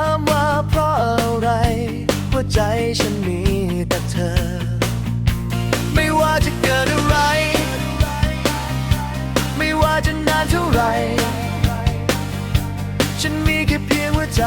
ามว่าเพราะอะไรหัวใจฉันมีแต่เธอ ไม่ว่าจะเกิดอะไร ไม่ว่าจะนานเท่าไหร่ฉันมีแค่เพียงหัวใจ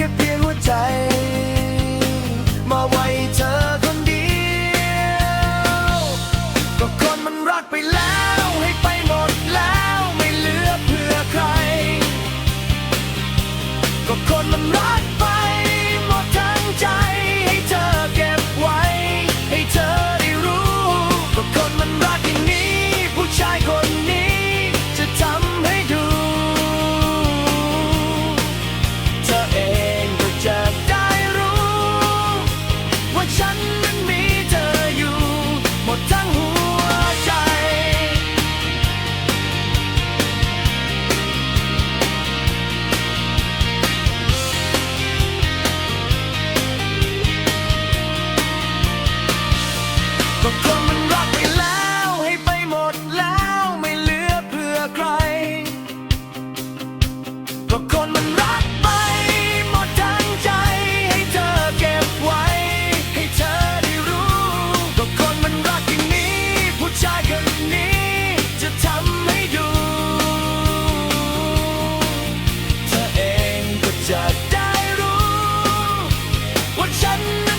แค่เพียงหัวใจ เาะคนมันรักไปหมดทั้งใจ ให้เธอเก็บไว้ ให้เธอได้รู้เาะคนมันรักอย่นี้ ผู้ชายคนนี้ จะทำให้ดู เธอเองก็จะได้รู้ ว่าฉัน